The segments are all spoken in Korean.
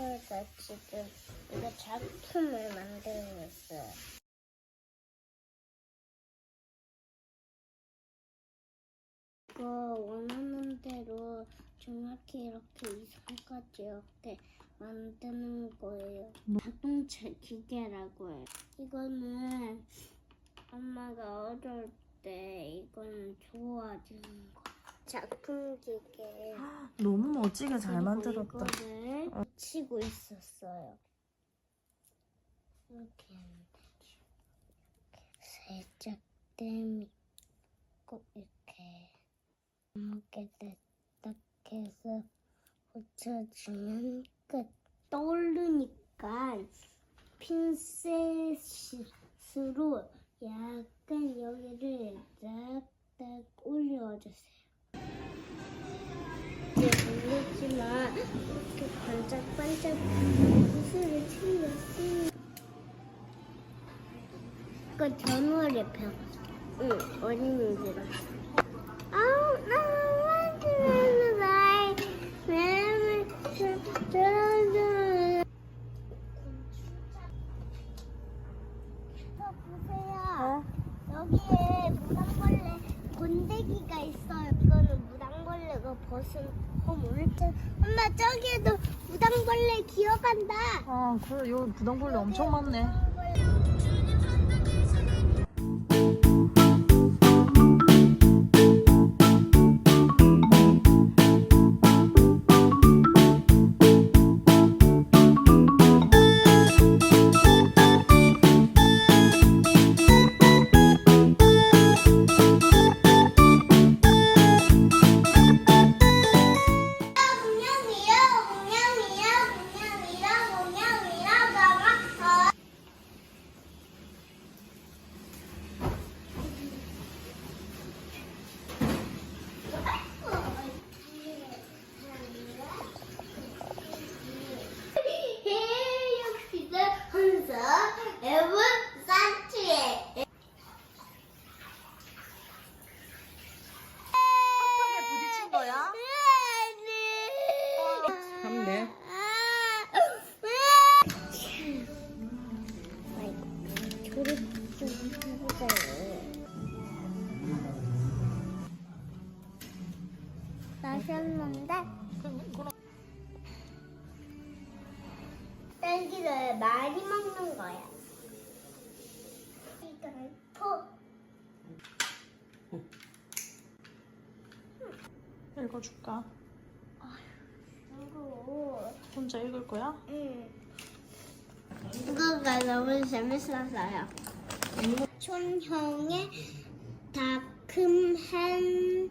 해서 지금 이거 작품을 만들고 있어요. 이거 원하는 대로 정확히 이렇게 이성까지 이렇게 만드는 거예요. 자동차 기계라고 해요. 이거는 엄마가 어릴 때 이거는 좋아지는 거. 작품 기계. 너무 멋지게 잘 만들었다. 이거를 치고 있었어요. 이렇게 하면 되죠. 이렇게 살짝 떼미고 이렇게 이렇게 딱 해서 붙여주면 끝. 떠오르니까 핀셋으로 약간 여기를 딱딱 올려주세요. 모르지만 이렇게 반짝반짝 구슬을 튕겼으니 이거 전월에 배웠어. 응, 어린이집에서. 아우, 나 만지면 나이 매일 저러저러. 보세요. 여기에 무당벌레 곤데기가 있어요. 무당벌레가 벗은 허물. 엄마 저기에도 무당벌레 기어간다. 아, 그래. 여기 부당벌레 엄청 많네. 읽어줄까? 그리고 혼자 읽을 거야? 응. 이거가 너무 재밌었어요. 촌형의 다큼한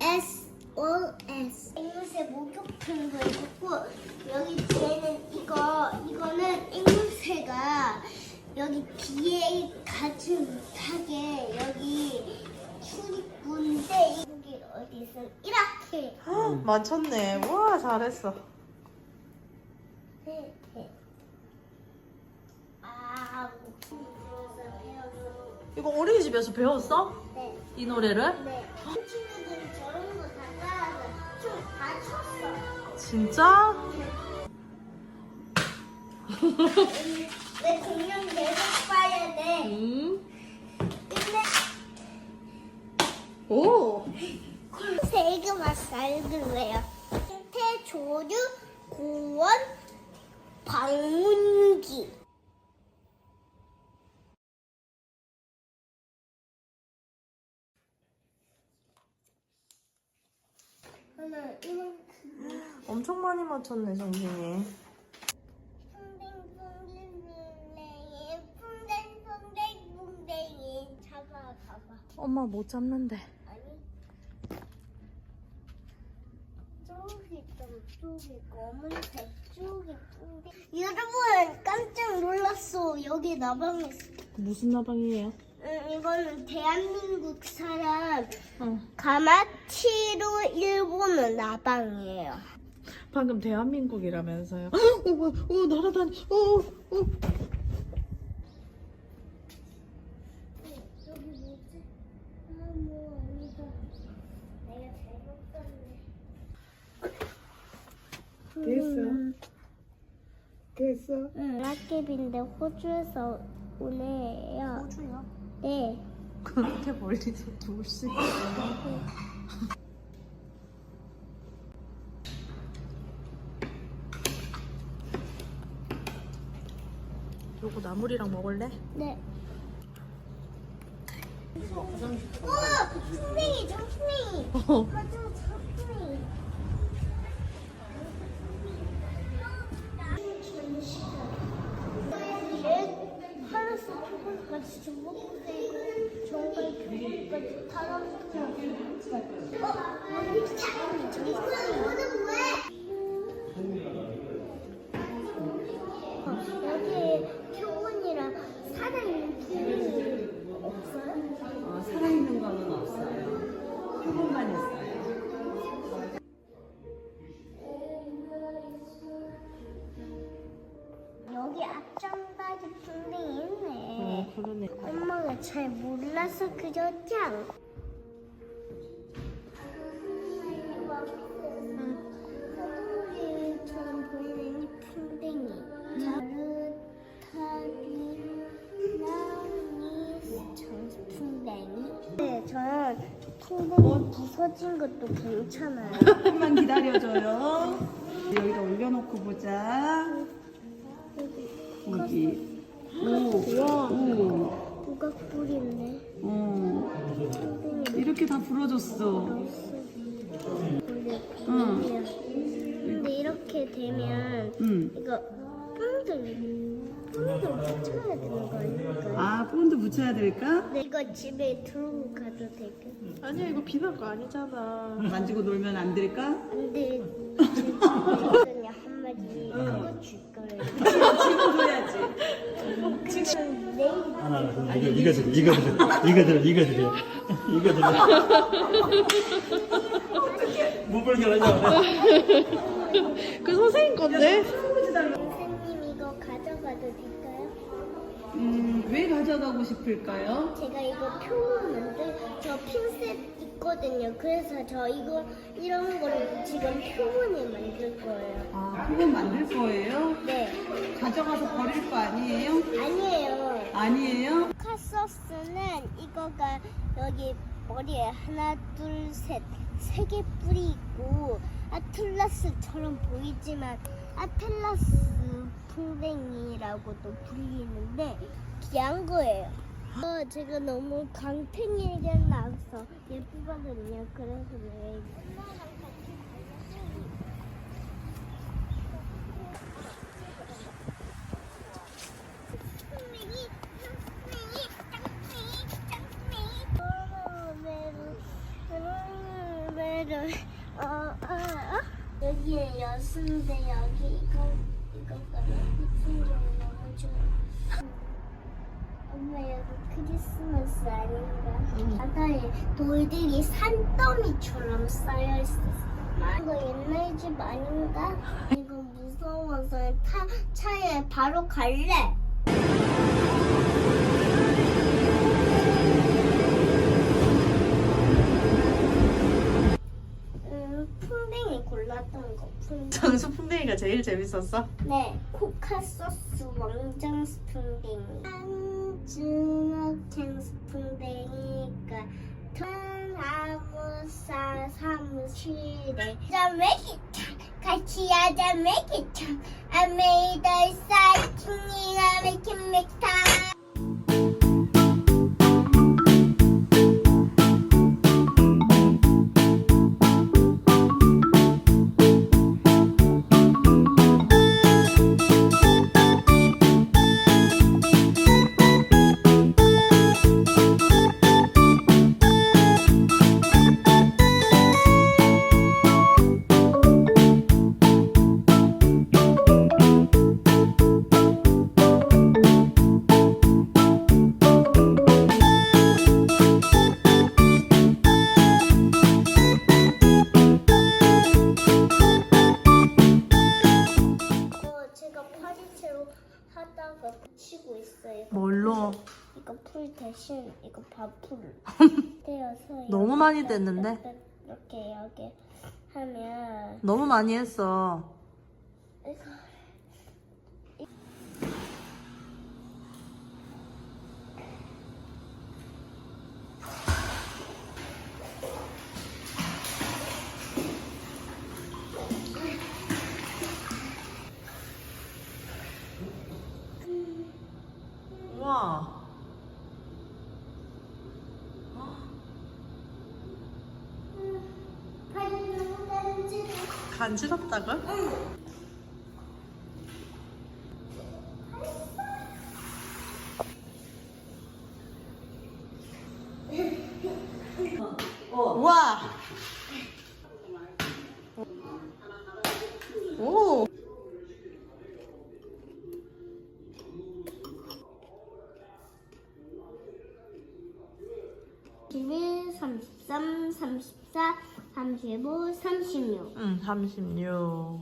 SOS. 앵무새 목욕탕도 있고 여기 뒤에는 이거 이거는 앵무새가 여기 뒤에 가지 못하게 여기 출입구인데 여기 어디서 이렇게 맞췄네. 와, 잘했어. 네, 네. 아. 이거 어린이집에서 배웠어? 네, 이 노래를? 네. 친구들이 저런 거 다 따라서 춤다 췄어. 진짜? 왜 공룡 계속 봐야 돼? 응. 근데 오! 세 개만 읽을래요. 생태 조류 공원 방문기. 하나 이만큼. 엄청 많이 맞췄네, 정신이. 잡아 봐봐 엄마 못 잡는데. 아니 저기 검은색 저기 퐁댕 여러분 깜짝 놀랐어 여기 나방이 있어 무슨 나방이에요? 응, 이거는 대한민국 사람 어. 가마치로 일본은 나방이에요 방금 대한민국이라면서요. 오, 오, 오, 날아다니. 오, 오. 여기 뭐지? 아, 뭐 아니다. 내가 잘못 봤네. 됐어요. 그랬어? 응. 락캡인데 호주에서 오네요. 호주야? 네. 그렇게 멀리서 둘씩 요거 나물이랑 먹을래? 네. 오! 풍뎅이. 어. 맞아, 정풍뎅이. 초콜릿까지 좀 먹고 되고 정말 교복까지 파란색 어? 정말 여기 잘 몰라서 그렸지 않고. 사돌이처럼 보이는 이 풍뎅이. 자르타리 나니 정풍뎅이. 네, 저는 풍뎅이 부서진 것도 괜찮아요. 조금만 기다려줘요. 여기다 올려놓고 보자. 여기. 오, 우와, 오, 우각불인데. 어. 풍뎅이 이렇게 다 불어줬어. 응. 근데 이렇게 되면 응. 이거 뿔들 뿔들 붙여야 되는 거 아닐까요? 아, 본드 붙여야 될까? 이거 집에 들고 가도 될까요? 아니야 이거 비싼 거 아니잖아 만지고 놀면 안 될까? 제 집에 있거든요 한 마리 그거 줄 거예요. 지금 줘야지. 지금 내일 하나 이거 이거 들어 이거 들어 이거 들어 이거 들어 이거 들어 못 불결하냐 그 선생님 건데? 선생님 가져가고 싶을까요? 제가 이거 표문 만들 저 핀셋 있거든요. 그래서 저 이거 이런 거를 지금 표문을 만들 거예요. 아, 표본 만들 거예요? 네. 가져가서 버릴 거 아니에요? 아니에요. 아니에요? 카소스는 이거가 여기 머리에 하나 둘셋세 개 뿔이 있고 아틀라스처럼 보이지만 아틀라스 풍뎅이라고도 불리는데 귀한 거예요. 어, 제가 너무 강팽이가 나서 예쁘거든요. 그래서 왜 어, 어, 어? 여기에 여수인데 여기 이거 이거가 예쁜 게 너무 좋아. 엄마 여기 아닌가? 바다에 돌들이 산더미처럼 쌓여 있었어. 이거 옛날 집 아닌가? 이거 무서워서 타, 차에 바로 갈래. 음, 골랐던 거. 풍뎅이. 장수 풍뎅이가 제일 재밌었어? 네, 코카 소스 왕정 스푼딩. 한주먹 캔 스푼딩이가 아무사 사무실에 자메기탕 같이 하자 메기탕 I made a exciting American 맥탕 하다가 붙이고 있어요. 뭘로? 이거 풀 대신 이거 밥풀 떼어서 너무 많이 뗐는데? 이렇게 여기 하면 너무 많이 했어 이거 간지럽다고? 와. 오. 35, 36. 응, 36.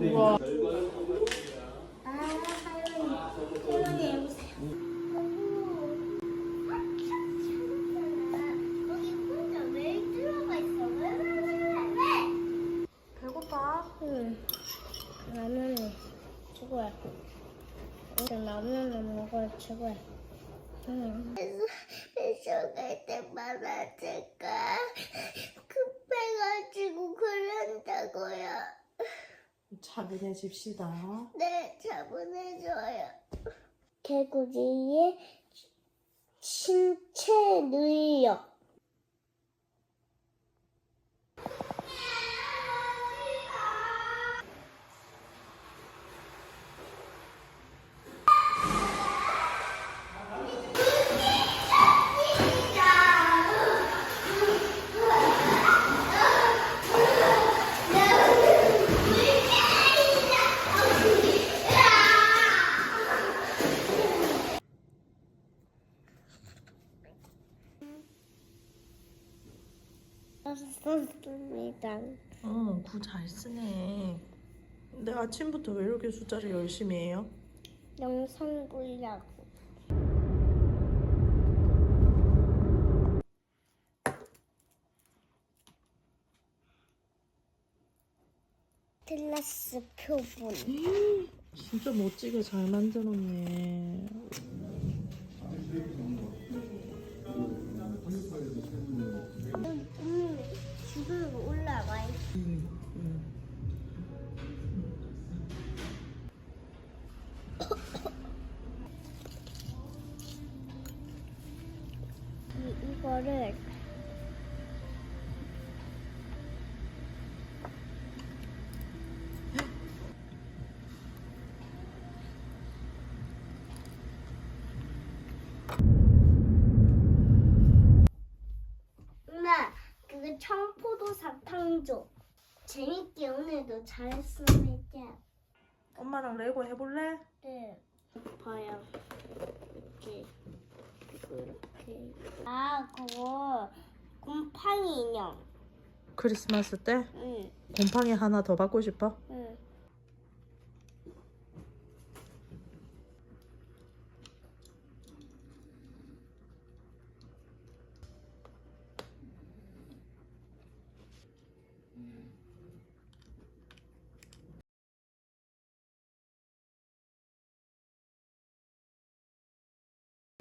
우와. 아, 할머니. 할머니 해보세요. 거기 혼자 왜 들어가 있어? 왜, 왜, 왜, 왜, 왜? 배고파? 응. 라면이 최고야. 이제 라면을 먹어야 최고야. 응. 뱃속에 때마다 제가 급해가지고 그런다고요. 차분해집시다. 네, 차분해져요. 개구리의 신체 능력. 썼습니다. 어, 구 잘 쓰네. 근데 아침부터 왜 이렇게 숫자를 열심히 해요? 영상 보려고. 클라스 표본. 진짜 멋지게 잘 만들었네. 사탕조 재밌게 오늘도 잘했습니다 엄마랑 레고 해볼래? 네. 봐요. 이렇게 이렇게. 아 그거 곰팡이 인형. 크리스마스 때? 응. 곰팡이 하나 더 받고 싶어? 응.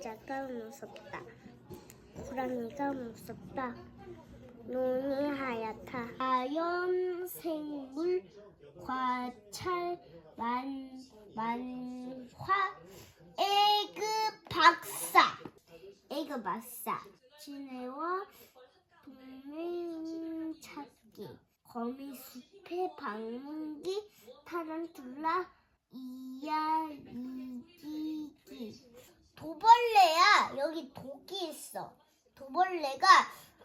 자가 무섭다. 호랑이가 무섭다. 눈이 하얗다. 자연 생물 과찰 만 만화 에그 박사 에그 박사 지네와 동물 찾기 거미숲의 방문기 타란툴라 이야 이기기 도벌레야. 여기 독이 있어. 도벌레가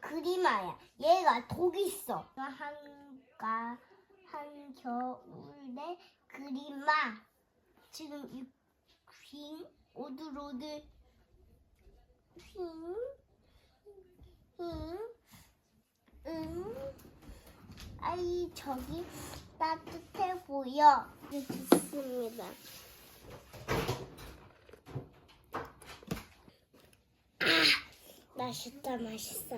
그림아야. 얘가 독이 있어. 한가 한겨울에 그림아 지금 이휭 오들오들 휭휭응. 아이 저기 따뜻해 보여. 네, 좋습니다 맛있다 맛있어.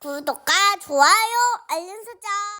구독과 좋아요 알림